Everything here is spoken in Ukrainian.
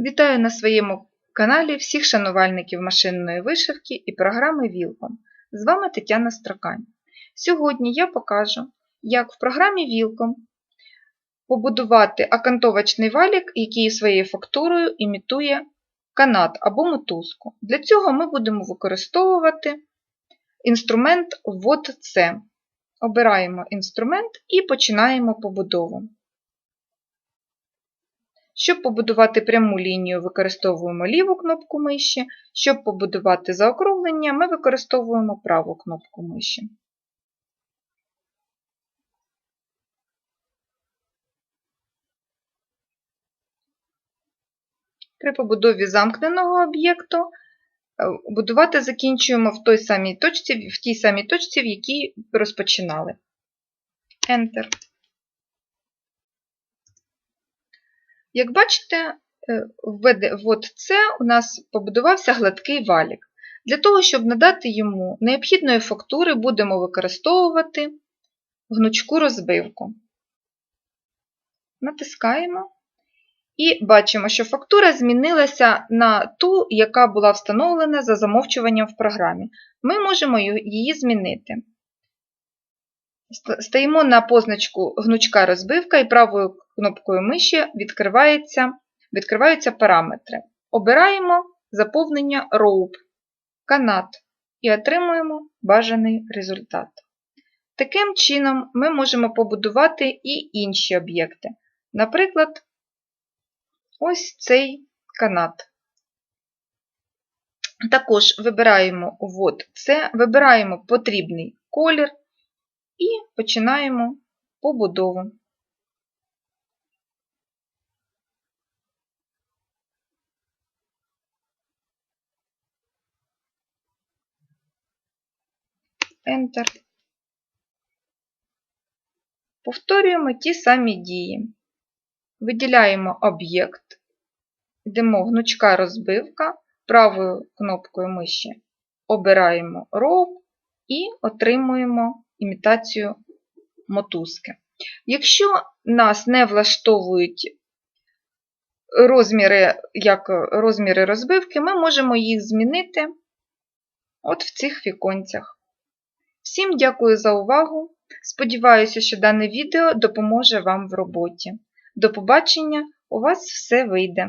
Вітаю на своєму каналі всіх шанувальників машинної вишивки і програми Вілком. З вами Тетяна Строкань. Сьогодні я покажу, як в програмі Вілком побудувати окантовочний валік, який своєю фактурою імітує канат або мотузку. Для цього ми будемо використовувати інструмент ввод С. Обираємо інструмент і починаємо побудову. Щоб побудувати пряму лінію, використовуємо ліву кнопку миші. Щоб побудувати заокруглення, ми використовуємо праву кнопку миші. При побудові замкненого об'єкту будувати закінчуємо в той самій точці, в тій самій точці, в якій розпочинали. Enter. Як бачите, от це у нас побудувався гладкий валік. Для того, щоб надати йому необхідної фактури, будемо використовувати гнучку розбивку. Натискаємо і бачимо, що фактура змінилася на ту, яка була встановлена за замовчуванням в програмі. Ми можемо її змінити. Стаємо на позначку гнучка розбивка і правою кнопкою миші відкривається, відкриваються параметри. Обираємо заповнення rope, канат і отримуємо бажаний результат. Таким чином, ми можемо побудувати і інші об'єкти. Наприклад, ось цей канат. Також вибираємо ввод С, вибираємо потрібний колір і починаємо побудову. Enter. Повторюємо ті самі дії. Виділяємо об'єкт, йдемо гнучка розбивка, правою кнопкою миші обираємо Row і отримуємо імітацію мотузки. Якщо нас не влаштовують розміри, як розміри розбивки, ми можемо їх змінити от в цих віконцях. Всім дякую за увагу! Сподіваюся, що дане відео допоможе вам в роботі. До побачення! У вас все вийде!